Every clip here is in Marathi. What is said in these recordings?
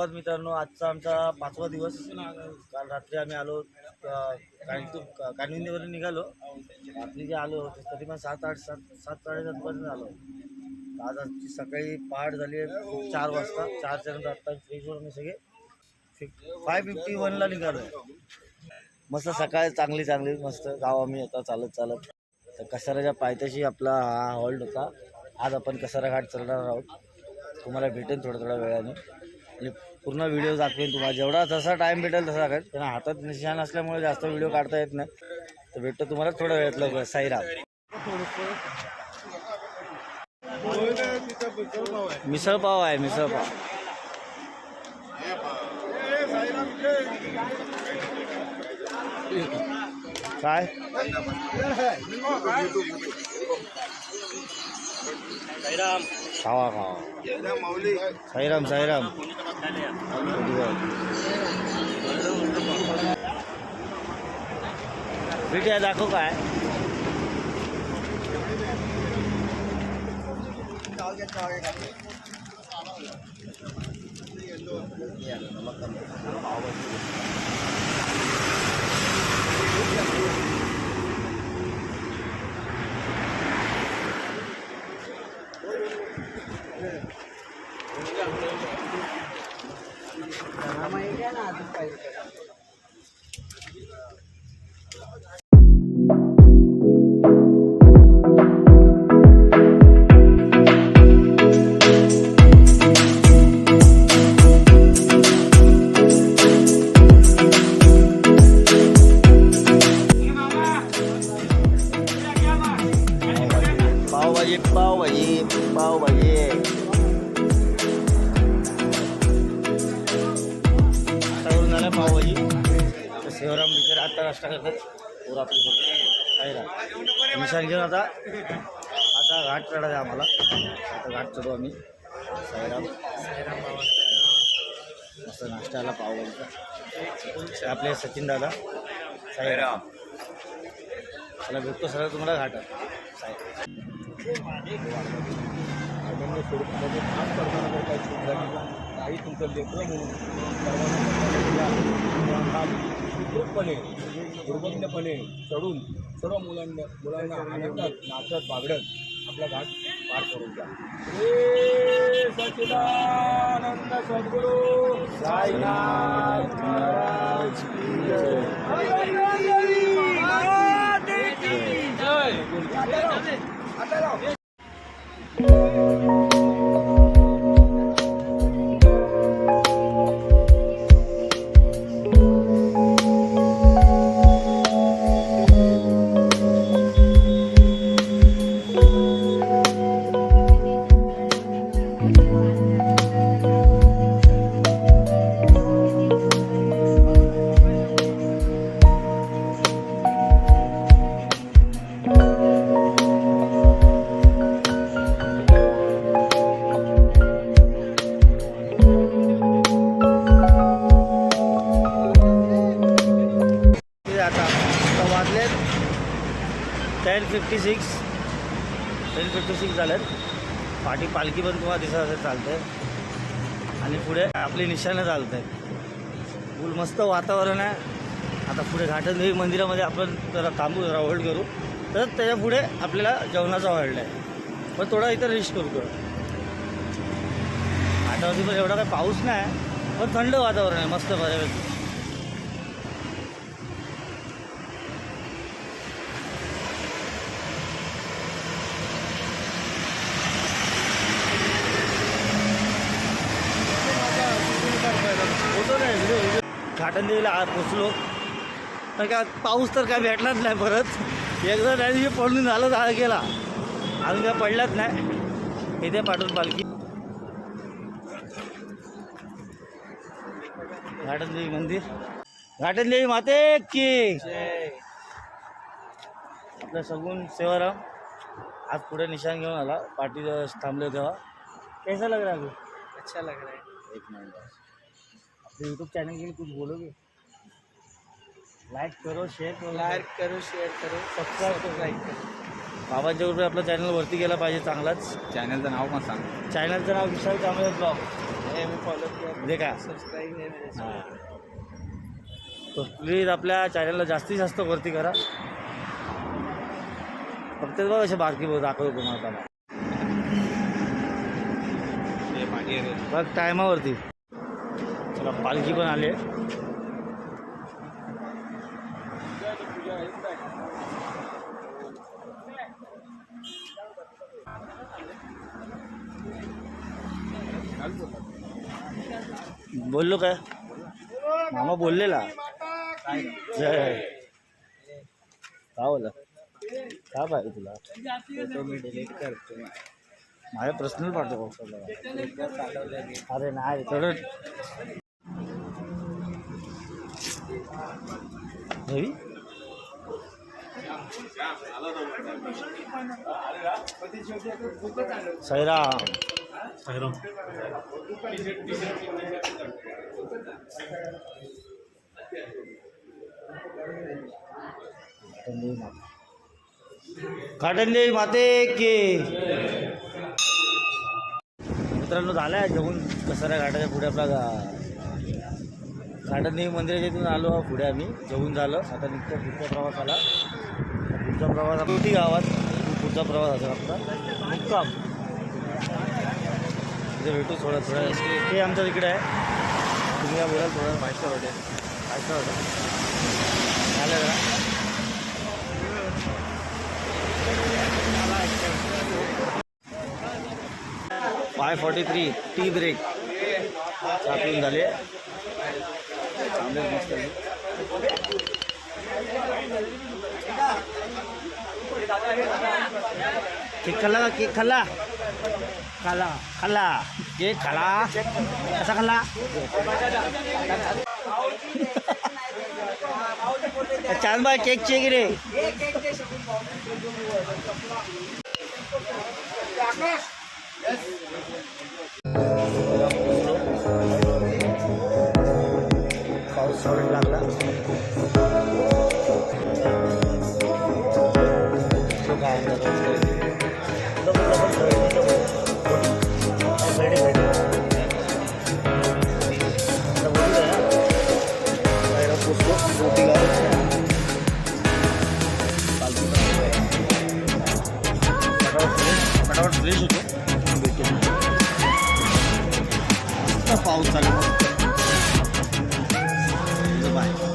सुप्रभात मित्रांनो आजचा आमचा पाचवा दिवस. काल रात्री आम्ही आलो कानविंदीवरून निघालो. रात्री जे आलो तरी पण सात आठ सात सात साडेसातपर्यंत आलो. आज आमची सकाळी पहाट झाली आहे चार वाजता. चारच्यानंतर आत्ता फ्रीजवर मी आम्ही सगळे फाय फिफ्टी वनला निघालो मस्त सकाळ चांगली चांगली मस्त. गाव आम्ही आता चालत चालत. तर कसाऱ्याच्या पायथ्याशी आपला हा हॉल्ट होता. आज आपण कसारा घाट चालणार आहोत. तुम्हाला भेटेल थोड्या थोड्या वेळाने. आणि पूर्ण व्हिडिओ दाखवेन तुम्हाला. जेवढा जसा टाईम भेटेल तसा दाखवेल कारण हातात निशाण असल्यामुळे जास्त व्हिडिओ काढता येत नाही. तर भेटतो तुम्हाला थोड्या वेळात लवकर. साईराम. मिसळपाव आहे मिसळपाव काय? काय खावा खावा साईराम साईराम पीठ आहे दाखव काय पावभाजी பண்ணிருக்காரு तर बिचारे आता नाश्ता करतात. पोर आपली खायला निशाण घेऊन आता आता घाट चढायचा आहे आम्हाला. आता घाट चढू आम्ही. साईराम. मस्त नाश्त्याला पावभाजीचा आपले सचिन दादा. साईराम. मला भेटतो सर तुम्हाला घाटात. साईराम. काम करताना काही चूक झाली काही तुमचं लेकरं म्हणून सर्वांना काम सुखरूपपणे दुर्गम्यपणे चढून सर्व मुलांना मुलांना आनंदात नाचत बागडत आपला घाट पार करून द्या श्री सच्चिदानंद सद्गुरू साईनाथ महाराज की जय. आहेत पाठी पालखी पण तुम्हाला दिसत असेल चालते आणि पुढे आपली निशाणं चालत आहेत फुल मस्त वातावरण आहे. आता पुढे घाटनदेवी मंदिरामध्ये आपण जरा थांबू जरा होल्ड करू. तर त्याच्या पुढे आपल्याला जेवणाचा हॉल्ड आहे. पण थोडा इथं रिस्क करतो घाटावरती पण एवढा काही पाऊस नाही पण थंड वातावरण आहे मस्त बऱ्यापैकी होतो नाही व्हिडिओ व्हिडिओ घाटनदेवीला आ- पोचलो तर काय पाऊस तर काय भेटलाच नाही परत. एकदा दिवशी पडून झालं झालं गेला. अजून काय पडलाच नाही. इथे पाठवून पालखी. घाटनदेवी मंदिर. घाटनदेवी माते की. आपलं सगून सेवाराम. आज पुढे निशाण घेऊन आला. पाठी थांबले तेव्हा. कैसा लग रहा है अच्छा लग रहा है। एक मिनट. अपने यूट्यूब चैनल के लिए कुछ बोलोगे? लाइक करो शेअर करो। लाईक करो शेअर करो। सबस्क्राईब करो। सबस्क्राईब करो। बाबांच्या ग्रुपे आपला चॅनल वरती गेला पाहिजे चांगलाच. चॅनलचं नाव पण सांग? चॅनलचं नाव विशाल कांबळे ब्लॉग नेहमी फॉलो किया दे का सबस्क्राईब मेरे हां. तो प्लीज आपल्या चॅनलला जास्तीत जास्त वरती करा. फक्त बघ असे बारकी बघ दाखवतो तुम्हाला. आता. हे आहे. बघ टायमावरती चला पालखी पण आली बोललो काय? मामा बोललेला जय। का बोला? का पाहिजे तुला? माझ्या पर्सनल पाठव पाठवलं मी अरे नाही थोडं हेवी सैराम साईराम. काटंदेवी माते के. मित्रांनो झालाय जेवून कसारा घाटाच्या पुढे आपला गा- मंदिराच्या इथून आलो पुढे आम्ही. जेवून झालं. आता निघतो पुढच्या प्रवासाला. पुढचा प्रवास होती गावात? पुढचा प्रवास असेल आपला. मुक्काम. तिथे भेटू थोडं थोडं. हे आमच्या तिकडे आहे. तुम्ही काय बोलाल थोडं. माहिती होते माहिती होतं झालं जरा. Five forty three tea break चहा झाले. केक खाल्ला का? केक खाल्ला? खाल्ला. खाल्ला. केक खाला कसा खाल्ला? चांद बाय केक चे रे पाऊस आता पाऊस चालू बाय.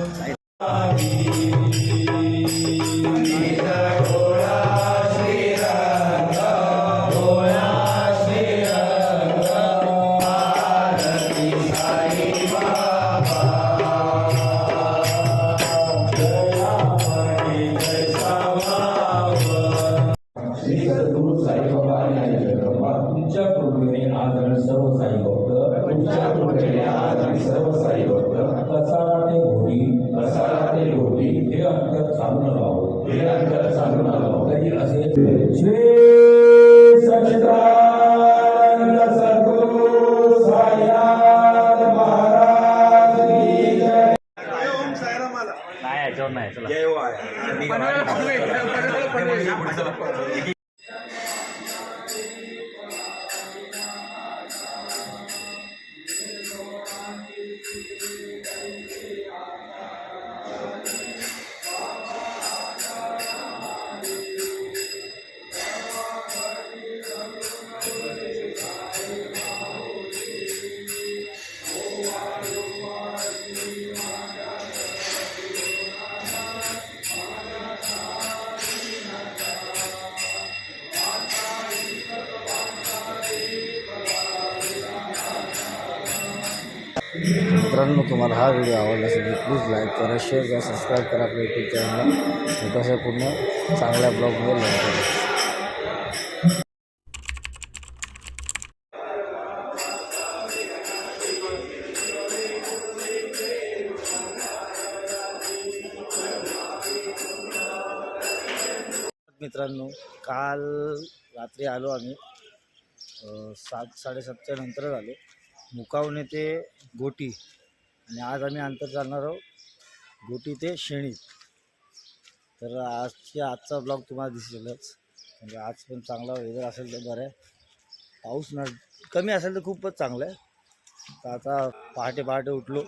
याच्यावर नाही चला. लाईक करा शेअर करा सबस्क्राईब करा आपल्या यूट्यूब चॅनलला छोट्याशा पूर्ण चांगल्या ब्लॉगमध्ये लाईक करा. मित्रांनो काल रात्री आलो आम्ही. सात साडेसातच्या नंतरच आलो. मुकावणे ते गोटी. आणि आज आम्ही अंतर चालणार आहोत गोटी ते शेणीत तर आजच्या आजचा ब्लॉग तुम्हाला दिसेलच. म्हणजे आज पण चांगला वेदर असेल तर बरं आहे. पाऊस न कमी असेल तर खूपच चांगलं आहे. तर आता पहाटे पहाटे उठलो.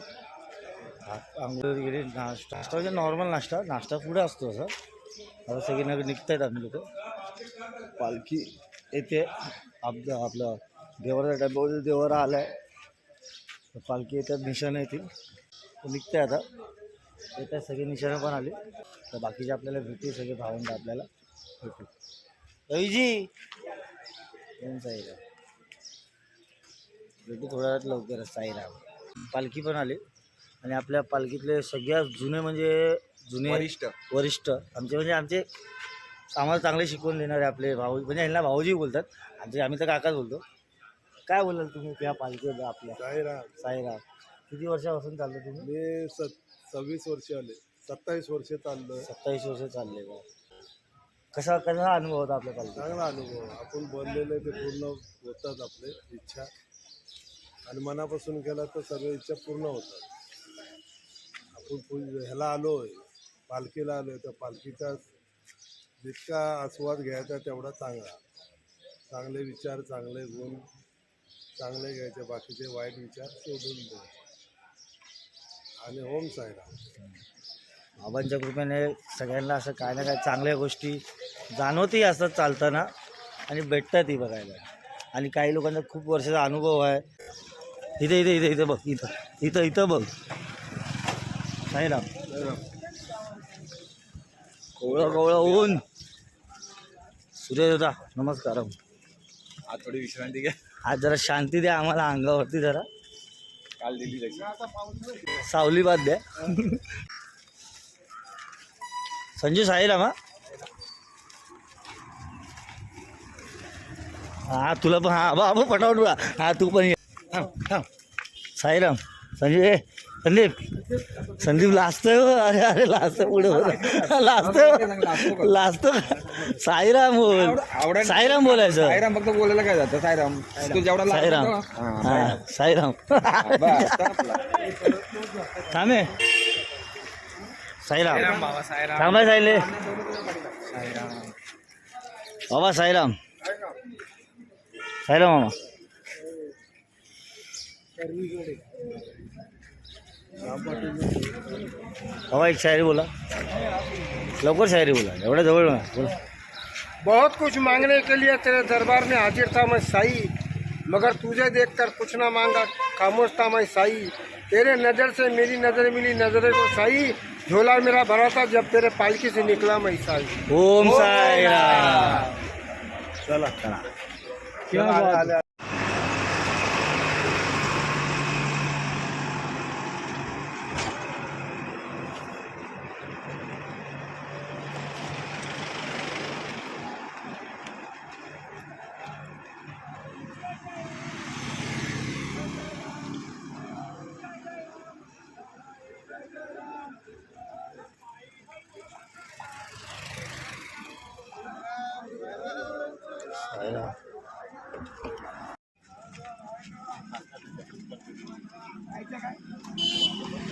आंघोळीवर गेले नाश्ता. नाश्ता म्हणजे नॉर्मल नाश्ता. नाश्ता पुढे असतो असं. आता सगळे नगर निघत आहेत आम्ही लोक. पालखी येते. आपलं आपलं देवराच्या डब्यावर देवरा आला आहे पालखी येतात निशाणं येतील. तर निघते आता. येतात सगळे निशाणं पण आले. तर बाकीचे आपल्याला भेटते सगळे भावंड आपल्याला. भेटू रवीजी साईराम. भेटू थोड्या वेळात लवकरच साईराम. पालखी पण आली. आणि आपल्या पालखीतले सगळ्यात जुने म्हणजे जुने वरिष्ठ. वरिष्ठ. आमचे म्हणजे आमचे आम्हाला चांगले शिकवून देणारे आपले भाऊ म्हणजे यांना भाऊजी बोलतात. आमचे आम्ही तर काकाच बोलतो. काय बोलाल तुम्ही त्या पालखी आपल्या? साईराम. साईराम. किती वर्षापासून चाललं तुम्ही? मी स सव्वीस वर्ष आले. सत्तावीस वर्ष चाललं सत्तावीस वर्ष चालले बा कसा कसा अनुभव होता आपल्या चांगला अनुभव. आपण बोललेले ते पूर्ण होतात आपले इच्छा. आणि मनापासून केला तर सर्व इच्छा पूर्ण होतात. आपण ह्याला आलोय. पालखीला आलोय. तर पालखीचा जितका आस्वाद घ्यायचा तेवढा चांगला. चांगले विचार चांगले गुण चांगले घ्यायचे. बाकीचे वाईट विचार सोडून द्यायचे आणि ओम साईराम. बाबांच्या कृपेने सगळ्यांना असं काय ना काय चांगल्या गोष्टी जाणवतही असतात चालताना आणि भेटतातही बघायला. आणि काही लोकांचा खूप वर्षाचा अनुभव आहे. इथे इथे इथे इथे बघ इथं इथं इथं बघ. साईराम. कोवळं कोवळं ऊन. सूर्य होता नमस्कार. आज थोडी विश्रांती घ्या. आज जरा शांती द्या आम्हाला अंगावरती जरा. काल दिली सावली बाद द्या संजू साईराम हा हा तुला पण हा बाबा पटावट हा तू पण ये. थांब थांब. साईराम संजू ए. संदीप संदीप लाजतोय हो. अरे अरे लाजतोय पुढे लाजतोय लाजतो साईराम बोल साईराम बोलायचं साईराम फक्त बोलायला काय जातं साईराम तू जेवढा लागतो साईराम तेवढा- हा साईराम हा, बस, संपला. थांबे साईराम थांबा साईले बाबा साईराम साईराम मामा बाबा एक शायरी बोला. लवकर शायरी बोला. एवढ्या जवळ बोला. बहुत कुछ मांगने के लिए तेरे दरबार में हाजिर था मैं साई। मगर तुझे देखकर कुछ ना मांगा खामोश था मैं साई। तेरे नज़र से मेरी नज़र मिली नज़रें को साई। झोला मेरा भरा था जब तेरे पालकी से निकला मैं साई। ओम साईराम चला चला। साईराम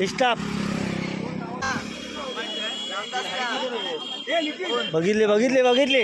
स्टाफ बघितले बघितले बघितले.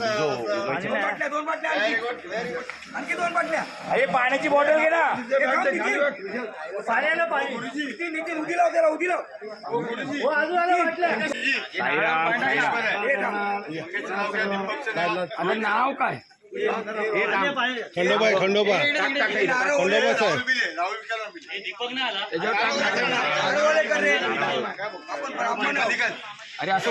टाका हे बघा अरे पाण्याची बॉटल घे ना. नाव काय खंडोबा. आहे, खंडोबा खंडोबा साहेब. अरे असं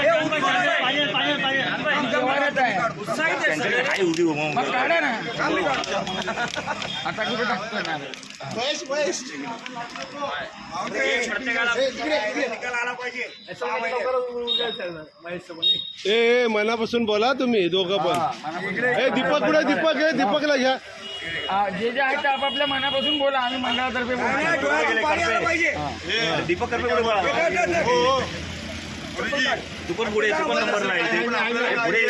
मग काढा ना. आता कुठे टाकतोय ना? ए ए, मनापासून बोला तुम्ही दोघं पण. ए दीपक कुठे दीपक हे दीपकला घ्या. हा, जे जे आहे ते आपापल्या मनापासून बोला. आम्ही मंडळातर्फे बोलतो. दीपक करपे पुढे बोला? तू पण पुढे तू पण नंबर नाही ते पण पुढे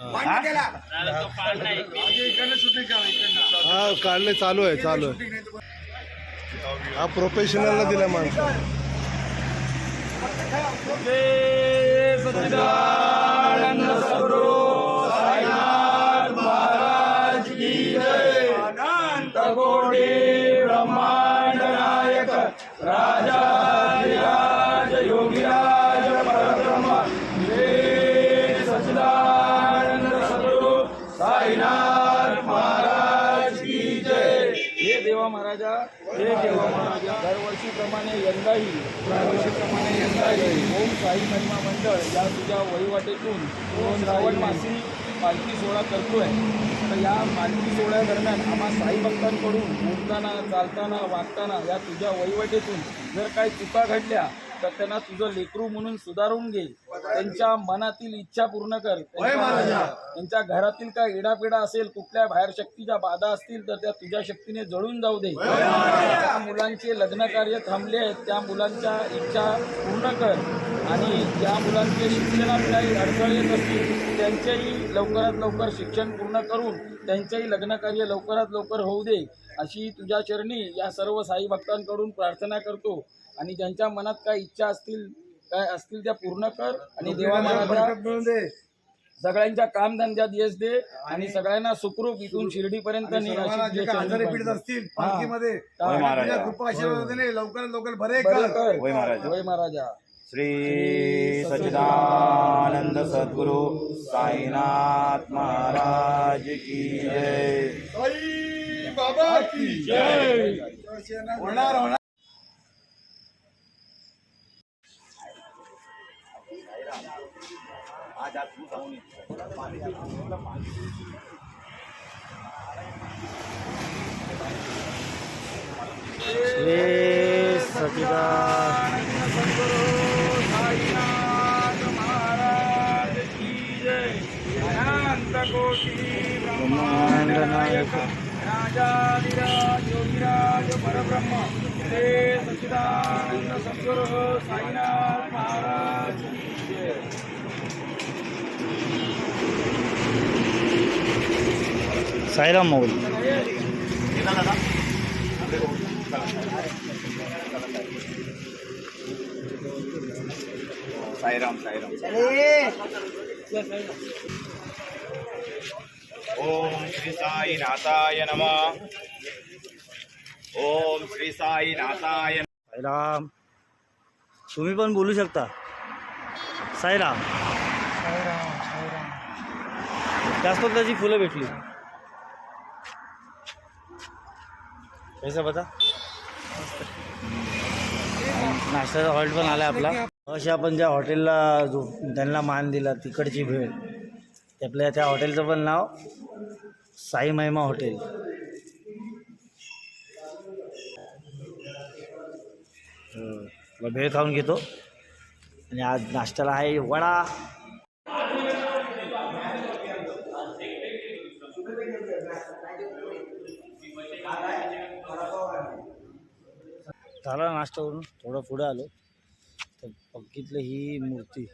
हा, हा काढले चालू आहे चालू आहे. हा प्रोफेशनलला दिला माणसं. दरवर्षीप्रमाणे यंदाही ओम साई महिमा मंडळ या तुझ्या वहिवाटेतून श्रावण मासी पालखी सोहळा करतोय. तर या पालखी सोहळ्यादरम्यान आम्हा साई भक्तांकडून बोलताना चालताना वागताना या तुझ्या वहिवाटेतून जर काही चुका घडल्या तर त्यांना तुझं लेकरू म्हणून सुधारून घे. त्यांच्या मनातील इच्छा पूर्ण कर. त्यांच्या घरातील काय इडापिडा असेल कुठल्या बाहेर शक्तीच्या बाधा असतील तर त्या तुझ्या शक्तीने जळून जाऊ दे. त्या मुलांचे लग्न कार्य थांबले आहेत. त्या मुलांच्या इच्छा पूर्ण कर. आणि ज्या मुलांचे शिक्षणात काही अडचणी येत असतील त्यांचेही लवकरात लवकर शिक्षण पूर्ण करून त्यांचेही लग्न कार्य लवकरात लवकर होऊ दे. अशी तुझ्या चरणी या सर्व साई भक्तांकडून प्रार्थना करतो. आणि ज्यांच्या मनात काय इच्छा असतील काय असतील त्या पूर्ण कर आणि देवा महाराजा सगळ्यांच्या कामधंद्यात यश दे आणि सगळ्यांना सुखरूप इथून शिर्डीपर्यंत. असतील. पालखीमध्ये लवकर बरे कर. महाराजा. श्री सच्चिदानंद सद्गुरु साईनाथ महाराज की जय. बाबा की जय. होणार होणार. राजाधिराज योगीराज परब्रह्म श्री सच्चिदानंद सद्गुरु साईनाथ महाराज की जय साईराम मोल साईराम साईराम ओम श्री साई नाथाय नम ओम श्री साई नाथाय साईराम तुम्ही पण बोलू शकता साईराम जास्वंदाची फुलं भेटली. कैसा बघा नाश्त्याचा हॉटेल पण आला आपला. अशा आपण ज्या हॉटेलला जो त्यांना मान दिला तिकडची भेळ ते आपल्या त्या हॉटेलचं पण नाव साई महिमा हॉटेल. भेळ खाऊन घेतो. आणि आज नाश्त्याला आहे वडा. झाला नाश्ता करून थोडं पुढे आलो. तर बघितलं ही मूर्ती.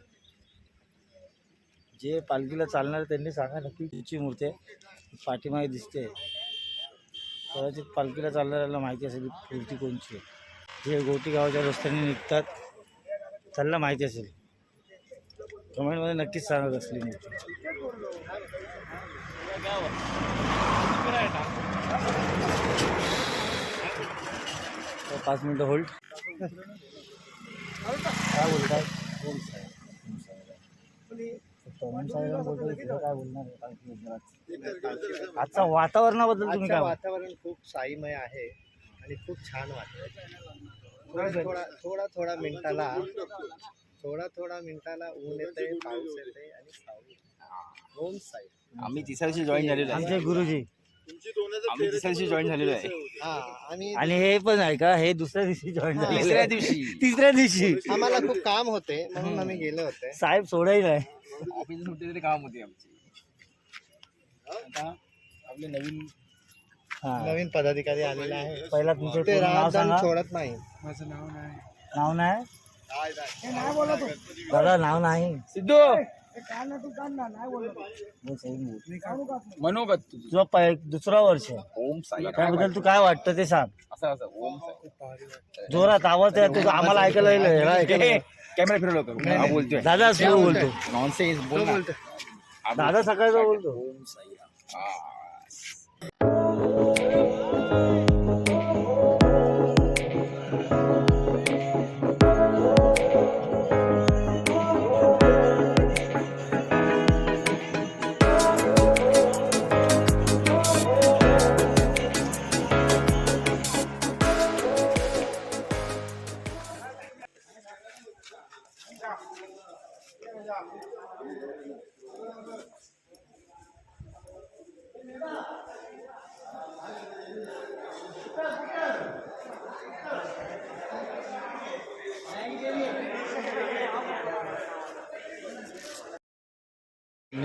जे पालखीला चालणार त्यांनी सांगा नक्की. तिची मूर्ती आहे. पाठीमागे दिसते. कदाचित पालखीला चालणाऱ्याला माहिती असेल मूर्ती कोणची आहे. जे गोटी गावाच्या रस्त्याने निघतात त्यांना माहिती असेल. कमेंटमध्ये नक्कीच सांगत असली मूर्ती. पाच मिनटं होल्ड काय बोलताय? काय बोलणार? आजच्या वातावरणाबद्दल तुम्ही काय आजचं? वातावरण खूप साईमय आहे आणि खूप छान वाटतं थोडा थोडा थोडा मिनिटाला थोडा थोडा मिनिटाला ऊन येते पाऊस येते आणि आम्ही तिसऱ्या दिवशी जॉईन झालेलो आमचे गुरुजी. तिसऱ्या दिवशी जॉईन झालेलो आहे. हा आणि हे पण आहे का? हे दुसऱ्या दिवशी जॉईन झाले तिसऱ्या दिवशी. तिसऱ्या दिवशी. आम्हाला खूप काम होते म्हणून आम्ही गेले होते. साहेब सोडाही नाही ऑफिस कुठे तरी काम होती आमची. आता आपले नवीन हा. नवीन पदाधिकारी आलेले आहे पहिला तुमचं ते पूर्ण नाव राजदान सांगा. सोडत नाही. नाव नाही. दादा नाव नाही. सिद्धू! बोल, सही बोल. मनोगत तुझं. तुझं पहि- दुसरा वर्ष आहे. ओम साई त्याबद्दल तू काय वाटतं ते सांग असं असं ओम साई जोरात आवाज आहे तुझं आम्हाला ऐकायला येईल ह्याला ऐकायला येईल. कॅमेरा फिरवलं होतं हा बोलतोय दादा स्लो बोलतो नॉनसेन्स बोल ना. बोल. दादा सकाळचा बोलतो ओम साई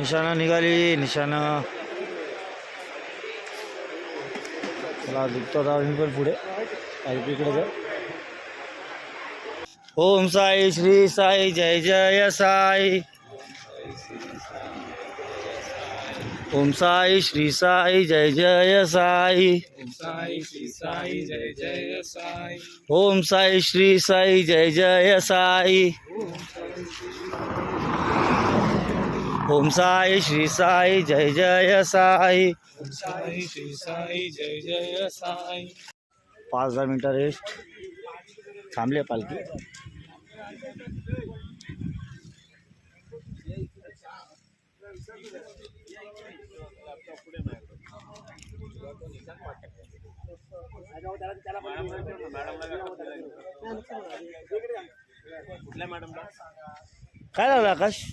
हा. निशाणा निशाना। चला, दुखतो आम्ही पण पुढे पाईप इकडे जा ओम साई श्री साई जय जय साई ओम साई, श्री साई, जय जय साई। ओम साई, श्री साई, जय जय साई। ओम साई, श्री साई, जय जय साई। ओम साई श्री साई जय जय साई. ओम साई श्री साई जय जय साई पाच दहा मिनटं रेस्ट थांबले पालखी. कुठल्या मॅडमला? काय झालं आकाश?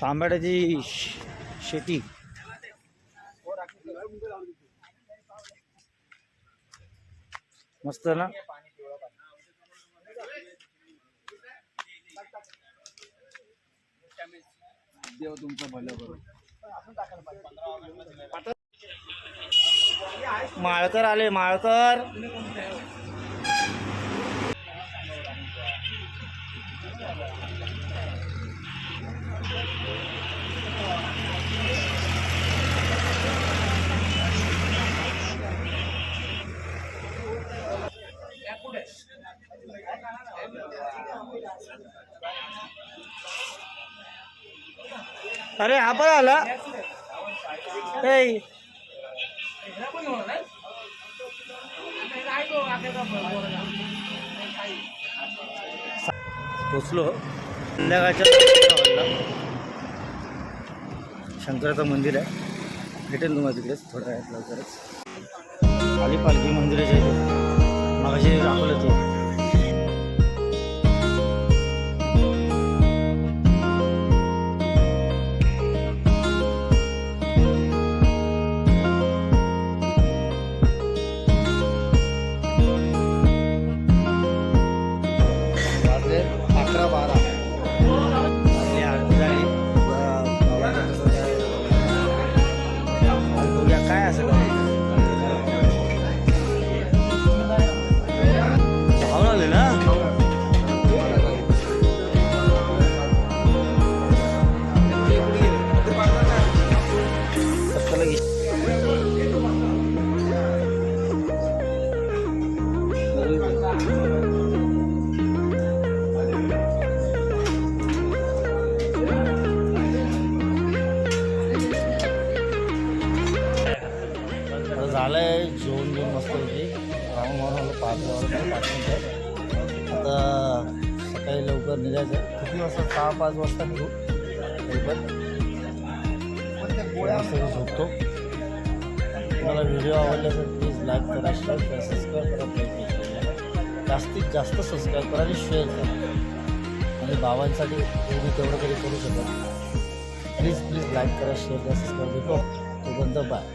तांबड्याची शेती. मस्त ना? देव तुमचं भलं करू. माळकर आले माळकर. अरे हा पण आला. पोचलो. संध्याकाळच्या शंकराचं मंदिर आहे. भेटेल तुम्हाला तिकडेच थोड्या वेळात लवकरच. आली पालखी मंदिराच्या मागाशी दाखवलं आता सकाळी लवकर निघायचं. किती वाजता? सहा पाच वाजता निघू. तरी पण झोपतो. तुम्हाला व्हिडिओ आवडला तर प्लीज लाईक करा शेअर करा सबस्क्राईब करा प्रयत्न जास्तीत जास्त सबस्क्राईब करा आणि शेअर करा. आणि बाबांसाठी तुम्ही तेवढं तरी करू शकत प्लीज प्लीज लाईक करा शेअर करा सबस्क्राईब भेटो तो बंद बाय